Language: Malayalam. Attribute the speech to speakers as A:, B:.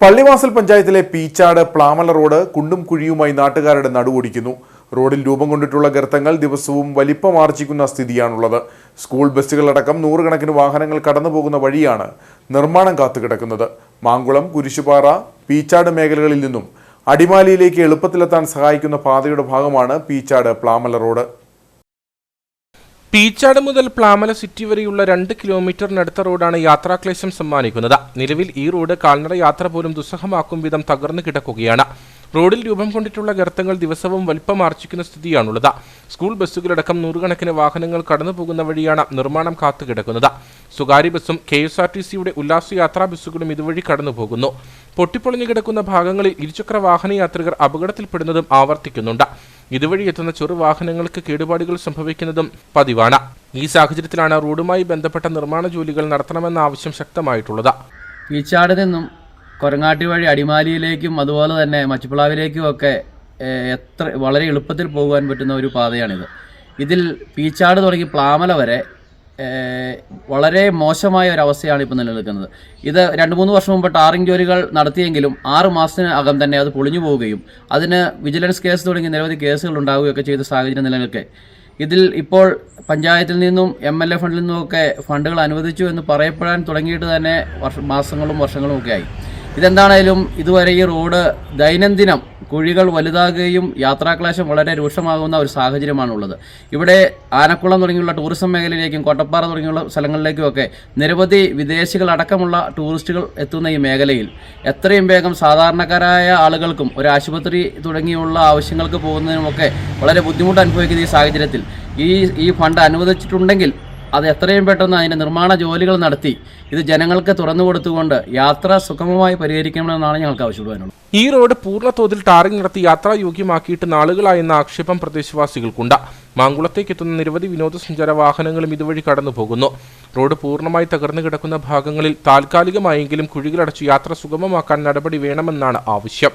A: പള്ളിവാസൽ പഞ്ചായത്തിലെ പീച്ചാട് പ്ലാമല റോഡ് കുണ്ടും കുഴിയുമായി നാട്ടുകാരുടെ നടുവൊടിക്കുന്നു. റോഡിൽ രൂപം കൊണ്ടിട്ടുള്ള ഗർത്തങ്ങൾ ദിവസവും വലിപ്പമാർജിക്കുന്ന സ്ഥിതിയാണുള്ളത്. സ്കൂൾ ബസ്സുകളടക്കം നൂറുകണക്കിന് വാഹനങ്ങൾ കടന്നുപോകുന്ന വഴിയാണ് നിർമ്മാണം കാത്തുകിടക്കുന്നത്. മാങ്കുളം കുരിശുപാറ പീച്ചാട് മേഖലകളിൽ നിന്നും അടിമാലിയിലേക്ക് എളുപ്പത്തിലെത്താൻ സഹായിക്കുന്ന പാതയുടെ ഭാഗമാണ് പീച്ചാട് പ്ലാമല റോഡ്.
B: പീച്ചാട് മുതൽ പ്ലാമല സിറ്റി വരെയുള്ള രണ്ട് കിലോമീറ്ററിനടുത്ത റോഡാണ് യാത്രാക്ലേശം സമ്മാനിക്കുന്നത്. നിലവിൽ ഈ റോഡ് കാൽനട യാത്ര പോലും ദുസ്സഹമാക്കും വിധം തകർന്നു കിടക്കുകയാണ്. റോഡിൽ രൂപം കൊണ്ടിട്ടുള്ള ഗർത്തങ്ങൾ ദിവസവും വലിപ്പമാർജിക്കുന്ന സ്ഥിതിയാണുള്ളത്. സ്കൂൾ ബസ്സുകളടക്കം നൂറുകണക്കിന് വാഹനങ്ങൾ കടന്നുപോകുന്ന വഴിയാണ് നിർമ്മാണം കാത്തുകിടക്കുന്നത്. സ്വകാര്യ ബസ്സും കെ എസ് ആർ ടി സിയുടെ ഉല്ലാസയാത്രാ ബസ്സുകളും ഇതുവഴി കടന്നുപോകുന്നു. പൊട്ടിപ്പൊളിഞ്ഞു കിടക്കുന്ന ഭാഗങ്ങളിൽ ഇരുചക്ര വാഹന യാത്രികർ അപകടത്തിൽപ്പെടുന്നതും ആവർത്തിക്കുന്നുണ്ട്. ഇതുവഴി എത്തുന്ന ചെറു വാഹനങ്ങൾക്ക് കേടുപാടുകൾ സംഭവിക്കുന്നതും പതിവാണ്. ഈ സാഹചര്യത്തിലാണ് റോഡുമായി ബന്ധപ്പെട്ട നിർമ്മാണ ജോലികൾ നടത്തണമെന്ന ആവശ്യം ശക്തമായിട്ടുള്ളത്.
C: ഈച്ചാട് നിന്നും കൊരങ്ങാട്ടി വഴി അടിമാലിയിലേക്കും അതുപോലെ തന്നെ മച്ചുപ്ലാവിലേക്കും ഒക്കെ എത്ര വളരെ എളുപ്പത്തിൽ പോകുവാൻ പറ്റുന്ന ഒരു പാതയാണിത്. ഇതിൽ പീച്ചാട് തുടങ്ങി പ്ലാമല വരെ വളരെ മോശമായ ഒരു അവസ്ഥയാണ് ഇപ്പോൾ നിലനിൽക്കുന്നത്. ഇത് രണ്ട് മൂന്ന് വർഷം മുമ്പ് ടാറിംഗ് ജോലികൾ നടത്തിയെങ്കിലും ആറ് മാസത്തിനകം തന്നെ അത് പൊളിഞ്ഞു പോവുകയും അതിന് വിജിലൻസ് കേസ് തുടങ്ങി നിരവധി കേസുകൾ ഉണ്ടാവുകയൊക്കെ ചെയ്ത സാഹചര്യം നിലനിൽക്കെ. ഇതിൽ ഇപ്പോൾ പഞ്ചായത്തിൽ നിന്നും എം എൽ എ ഫണ്ടിൽ നിന്നുമൊക്കെ ഫണ്ടുകൾ അനുവദിച്ചു എന്ന് പറയപ്പെടാൻ തുടങ്ങിയിട്ട് തന്നെ വർഷ മാസങ്ങളും വർഷങ്ങളും ഒക്കെ ആയി. ഇതെന്താണേലും ഇതുവരെ ഈ റോഡ് ദൈനംദിനം കുഴികൾ വലുതാകുകയും യാത്രാക്ലേശം വളരെ രൂക്ഷമാകുന്ന ഒരു സാഹചര്യമാണുള്ളത്. ഇവിടെ ആനക്കുളം തുടങ്ങിയുള്ള ടൂറിസം മേഖലയിലേക്കും കോട്ടപ്പാറ തുടങ്ങിയുള്ള സ്ഥലങ്ങളിലേക്കുമൊക്കെ നിരവധി വിദേശികളടക്കമുള്ള ടൂറിസ്റ്റുകൾ എത്തുന്ന ഈ മേഖലയിൽ എത്രയും വേഗം സാധാരണക്കാരായ ആളുകൾക്കും ഒരു ആശുപത്രി തുടങ്ങിയുള്ള ആവശ്യങ്ങൾക്ക് പോകുന്നതിനുമൊക്കെ വളരെ ബുദ്ധിമുട്ട് അനുഭവിക്കുന്ന ഈ സാഹചര്യത്തിൽ ഈ ഈ ഫണ്ട് അനുവദിച്ചിട്ടുണ്ടെങ്കിൽ അത് എത്രയും പെട്ടെന്ന് അതിന്റെ നിർമ്മാണ ജോലികൾ നടത്തി ഇത് ജനങ്ങൾക്ക് തുറന്നു കൊടുത്തുകൊണ്ട് യാത്ര സുഗമമായി പരിഹരിക്കണമെന്നാണ് ഞങ്ങൾക്ക് ആവശ്യപ്പെടുവാനുള്ളത്.
B: ഈ റോഡ് പൂർണതോതിൽ ടാറിംഗ് നടത്തി യാത്രായോഗ്യമാക്കിയിട്ട് നാളുകളായെന്ന ആക്ഷേപം പ്രദേശവാസികൾക്കുണ്ട്. മാങ്കുളത്തേക്ക് എത്തുന്ന നിരവധി വിനോദസഞ്ചാര വാഹനങ്ങളും ഇതുവഴി കടന്നു പോകുന്നു റോഡ് പൂർണമായി തകർന്നു കിടക്കുന്ന ഭാഗങ്ങളിൽ താൽക്കാലികമായെങ്കിലും കുഴികളടച്ച് യാത്ര സുഗമമാക്കാൻ നടപടി വേണമെന്നാണ് ആവശ്യം.